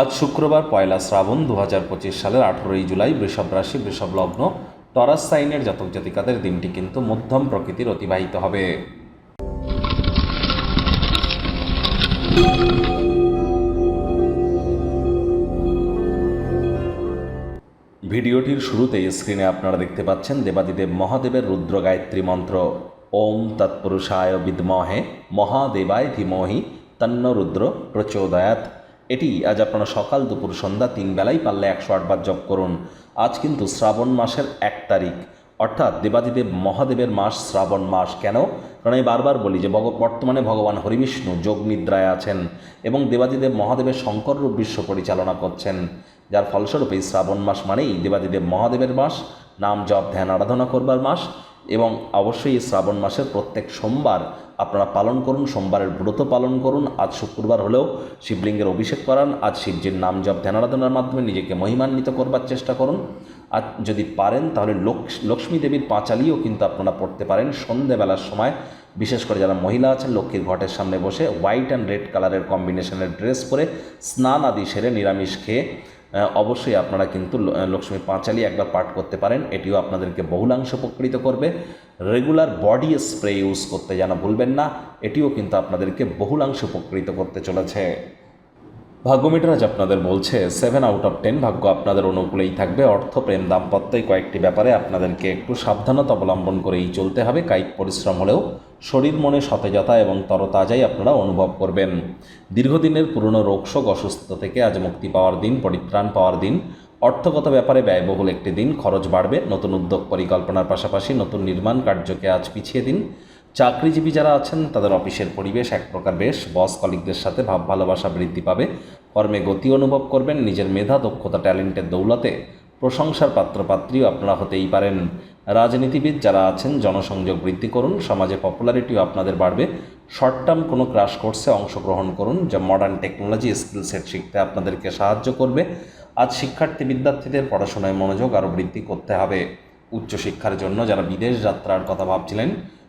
আজ শুক্রবার পয়লা শ্রাবণ দু হাজার পঁচিশ সালের আঠেরোই জুলাই বৃষভ রাশি, বৃষভ লগ্ন টরাস সাইনের জাতক জাতিকাদের দিনটি কিন্তু মধ্যম প্রকৃতির অতিবাহিত হবে। ভিডিওটির শুরুতেই স্ক্রিনে আপনারা দেখতে পাচ্ছেন দেবাদিদেব মহাদেবের রুদ্র গায়ত্রী মন্ত্র। ওম তৎপুরুষায় বিদ্মহে, মহাদেবায় ধীমহি তন্ন রুদ্র প্রচোদয়াত এটি আজ আপনারা সকাল দুপুর সন্ধ্যা তিন বেলায় পারলে একশো আটবার জপ করুন। আজ কিন্তু শ্রাবণ মাসের এক তারিখ। অর্থাৎ দেবাদিদেব মহাদেবের মাস শ্রাবণ মাস কেন? কারণ আমি বারবার বলি যে বর্তমানে ভগবান হরিবিষ্ণু যোগ নিদ্রায় আছেন এবং দেবাদিদেব মহাদেবের শঙ্কর রূপ বিশ্ব পরিচালনা করছেন। যার ফলস্বরূপ এই শ্রাবণ মাস মানেই দেবাদিদেব মহাদেবের মাস, নাম জপ, ধ্যান, আরাধনা করবার মাস। এবং অবশ্যই শ্রাবণ মাসের প্রত্যেক সোমবার আপনারা পালন করুন, সোমবারের ব্রত পালন করুন। আজ শুক্রবার হলেও শিবলিঙ্গের অভিষেক করান, আজ শিবজির নাম জপ ধ্যানারাধনার মাধ্যমে নিজেকে মহিমান্বিত করবার চেষ্টা করুন। আর যদি পারেন, তাহলে লক্ষ- লক্ষ্মী দেবীর পাঁচালিও কিন্তু আপনারা পড়তে পারেন সন্ধেবেলার সময়। বিশেষ করে যারা মহিলা আছেন, লক্ষ্মীর ঘটের সামনে বসে হোয়াইট অ্যান্ড রেড কালারের কম্বিনেশনের ড্রেস পরে স্নান আদি সেরে নিরামিষ খেয়ে অবশ্যই আপনারা কিন্তু লক্ষ্মী পাঁচালি একবার পাঠ করতে পারেন। এটিও আপনাদেরকে বহুলাংশ উপকৃত করবে। রেগুলার বডি স্প্রে ইউজ করতে যেন ভুলবেন না, এটিও কিন্তু আপনাদেরকে বহুলাংশ উপকৃত করতে চলেছে। ভাগ্যমিটার আজ আপনাদের বলছে সেভেন আউট অফ টেন ভাগ্য আপনাদের অনুকূলেই থাকবে। অর্থ, প্রেম দাম্পত্য এই কয়েকটি ব্যাপারে আপনাদেরকে একটু সাবধানতা অবলম্বন করেই চলতে হবে। কায়িক পরিশ্রম হলেও শরীর, মনে সতেজতা এবং তরতাজাই আপনারা অনুভব করবেন। দীর্ঘদিনের পুরনো রোগশোক অসুস্থতা থেকে আজ মুক্তি পাওয়ার দিন, পরিত্রাণ পাওয়ার দিন। অর্থগত ব্যাপারে ব্যয়বহুল একটি দিন, খরচ বাড়বে। নতুন উদ্যোগ পরিকল্পনার পাশাপাশি নতুন নির্মাণ কার্যকে আজ পিছিয়ে দিন। চাকরিজীবী যারা আছেন, তাদের অফিসের পরিবেশ এক প্রকার বেশ। বস কলিকদের সাথে ভাব ভালোবাসা বৃদ্ধি পাবে। কর্মে গতি অনুভব করবেন, নিজের মেধা, দক্ষতা, ট্যালেন্টের দৌলতে প্রশংসার পাত্রপাত্রীও আপনারা হতেই পারেন। রাজনীতিবিদ যারা আছেন, জনসংযোগ বৃদ্ধি করুন, সমাজে পপুলারিটিও আপনাদের বাড়বে। শর্ট টার্ম কোনো ক্রাশ কোর্সে অংশগ্রহণ করুন, যা মডার্ন টেকনোলজি স্কিল সেট শিখতে আপনাদেরকে সাহায্য করবে। আজ শিক্ষার্থী বিদ্যার্থীদের পড়াশোনায় মনোযোগ আরও বৃদ্ধি করতে হবে। উচ্চশিক্ষার জন্য যারা বিদেশ যাত্রার কথা ভাবছিলেন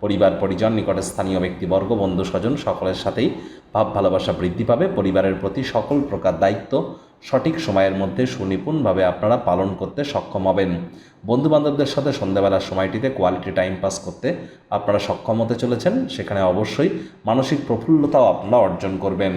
পরিবার, পরিজন, নিকটে স্থানীয় ব্যক্তিবর্গ বন্ধু, স্বজন সকলের সাথেই ভাব, ভালোবাসা বৃদ্ধি পাবে। পরিবারের প্রতি সকল প্রকার দায়িত্ব সঠিক সময়ের মধ্যে সুনিপুণভাবে আপনারা পালন করতে সক্ষম হবেন। বন্ধুবান্ধবদের সাথে সন্ধ্যাবেলার সময়টিতে কোয়ালিটি টাইম পাস করতে আপনারা সক্ষম হতে চলেছেন। সেখানে অবশ্যই মানসিক প্রফুল্লতাও আপনারা অর্জন করবেন।